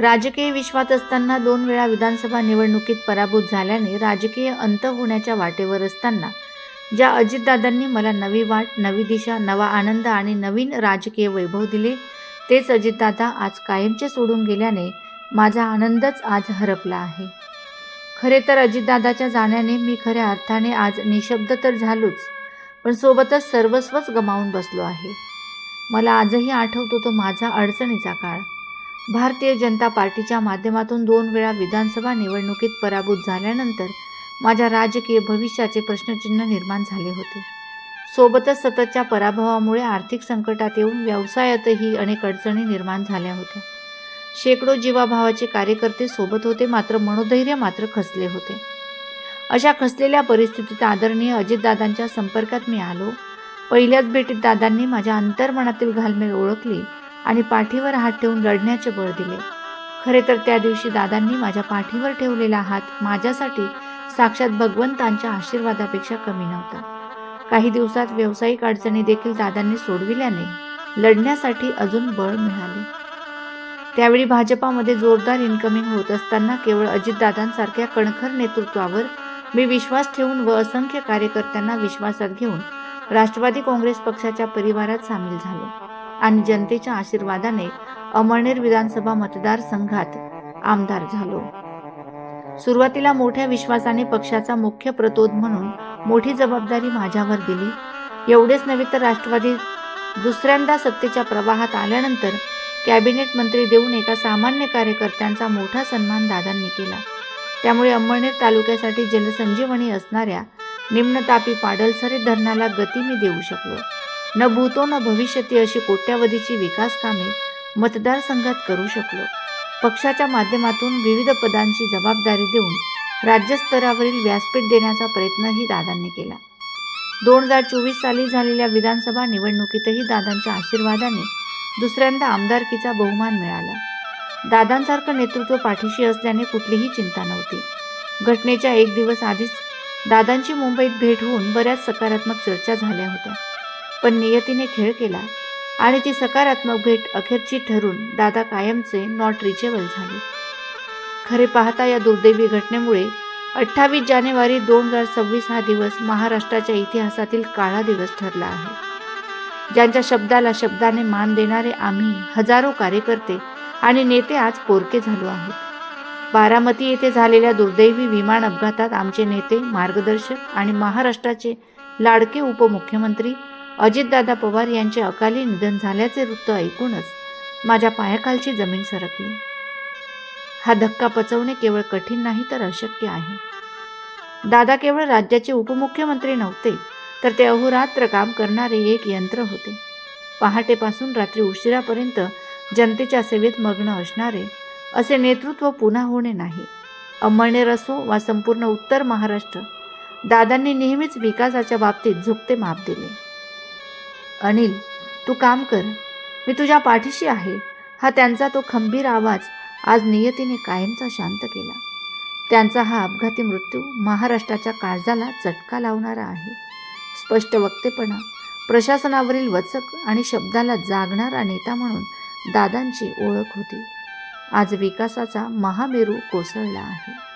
राजकीय विश्वात असताना दोन वेळा विधानसभा निवडणुकीत पराभूत झाल्याने राजकीय अंत होण्याच्या वाटेवर असताना ज्या अजितदादांनी मला नवी वाट नवी दिशा नवा आनंद आणि नवीन राजकीय वैभव दिले तेच अजितदादा आज कायमचे सोडून गेल्याने माझा आनंदच आज हरपला आहे. खरे तर अजितदादाच्या जाण्याने मी खऱ्या अर्थाने आज निशब्द तर झालोच पण सोबतच सर्वस्वच गमावून बसलो आहे. मला आजही आठवतो तो माझा अडचणीचा काळ. भारतीय जनता पार्टीच्या माध्यमातून दोन वेळा विधानसभा निवडणुकीत पराभूत झाल्यानंतर माझ्या राजकीय भविष्याचे प्रश्नचिन्ह निर्माण झाले होते. सोबतच सततच्या पराभवामुळे आर्थिक संकटात येऊन व्यवसायातही अनेक अडचणी निर्माण झाल्या होत्या. शेकडो जीवाभावाचे कार्यकर्ते सोबत होते मात्र मनोधैर्य मात्र खचले होते. अशा खचलेल्या परिस्थितीत आदरणीय अजितदादांच्या संपर्कात मी आलो. पहिल्याच भेटीत दादांनी माझ्या अंतर्मनातील घालमेल ओळखली. आणि पाठीवर हात ठेवून लढण्याचे बळ दिले. खरे तर त्या दिवशी दादांनी माझ्या पाठीवर ठेवलेला हात माझ्यासाठी साक्षात भगवंतांच्या आशीर्वादापेक्षा कमी नव्हता. काही दिवसात व्यावसायिक अडचणी देखील दादांनी सोडविल्याने लढण्यासाठी अजून बळ मिळाले. त्यावेळी भाजपामध्ये जोरदार इन्कमिंग होत असताना केवळ अजितदादांसारख्या कणखर नेतृत्वावर मी विश्वास ठेवून व असंख्य कार्यकर्त्यांना विश्वासात घेऊन राष्ट्रवादी काँग्रेस पक्षाच्या परिवारात सामील झालो. आणि जनतेच्या आशीर्वादाने अमळनेर विधानसभा मतदारसंघात आमदार झालो. सुरुवातीला मोठ्या विश्वासाने पक्षाचा मुख्य प्रतोद म्हणून मोठी जबाबदारी माझ्यावर दिली. एवढेच नव्हे तर राष्ट्रवादी दुसऱ्यांदा सत्तेच्या प्रवाहात आल्यानंतर कॅबिनेट मंत्री देऊन एका सामान्य कार्यकर्त्यांचा मोठा सन्मान दादांनी केला. त्यामुळे अंमळनेर तालुक्यासाठी जलसंजीवनी असणाऱ्या निम्नतापी पाडलसरे धरणाला गती मी देऊ शकलो. न भूतो न भविष्यती अशी कोट्यावधीची विकास कामे मतदारसंघात करू शकलो. पक्षाच्या माध्यमातून विविध पदांची जबाबदारी देऊन राज्यस्तरावरील व्यासपीठ देण्याचा प्रयत्नही दादांनी केला. दोन हजार चोवीस साली झालेल्या विधानसभा निवडणुकीतही दादांच्या आशीर्वादाने दुसऱ्यांदा आमदारकीचा बहुमान मिळाला. दादांसारखं नेतृत्व पाठीशी असल्याने कुठलीही चिंता नव्हती. घटनेच्या एक दिवस आधीच दादांची मुंबईत भेट होऊन बऱ्याच सकारात्मक चर्चा झाल्या होत्या. पण नियतीने खेळ केला आणि ती सकारात्मक भेट अखेरची ठरून दादा कायमचे नॉट रिचेबल झाले. खरे पाहता या दुर्दैवी घटनेमुळे अठ्ठावीस जानेवारी दोन हजार सव्वीस हा दिवस महाराष्ट्राच्या इतिहासातील काळा दिवस ठरला आहे. ज्यांच्या शब्दाला शब्दाने मान देणारे आम्ही हजारो कार्यकर्ते आणि नेते आज पोरके झालो आहोत. बारामती येथे झालेल्या दुर्दैवी विमान अपघातात आमचे नेते मार्गदर्शक आणि महाराष्ट्राचे लाडके उपमुख्यमंत्री अजितदादा पवार यांचे अकाली निधन झाल्याचे वृत्त ऐकूनच माझ्या पायाखालची जमीन सरकली. हा धक्का पचवणे केवळ कठीण नाही तर अशक्य आहे. दादा केवळ राज्याचे उपमुख्यमंत्री नव्हते तर ते अहोरात्र काम करणारे एक यंत्र होते. पहाटेपासून रात्री उशिरापर्यंत जनतेच्या सेवेत मग्न असणारे असे नेतृत्व पुन्हा होणे नाही. अमळनेर असो वा संपूर्ण उत्तर महाराष्ट्र दादांनी नेहमीच विकासाच्या बाबतीत झुकते माप दिले. अनिल तू काम कर. मी तुझ्या पाठीशी आहे. हा त्यांचा तो खंबीर आवाज आज नियतीने कायमचा शांत केला. त्यांचा हा अपघाती मृत्यू महाराष्ट्राच्या काळजाला चटका लावणारा आहे. स्पष्ट वक्तेपणा प्रशासनावरील वचक आणि शब्दाला जागणारा नेता म्हणून दादांची ओळख होती. आज विकासाचा महामेरू कोसळला आहे.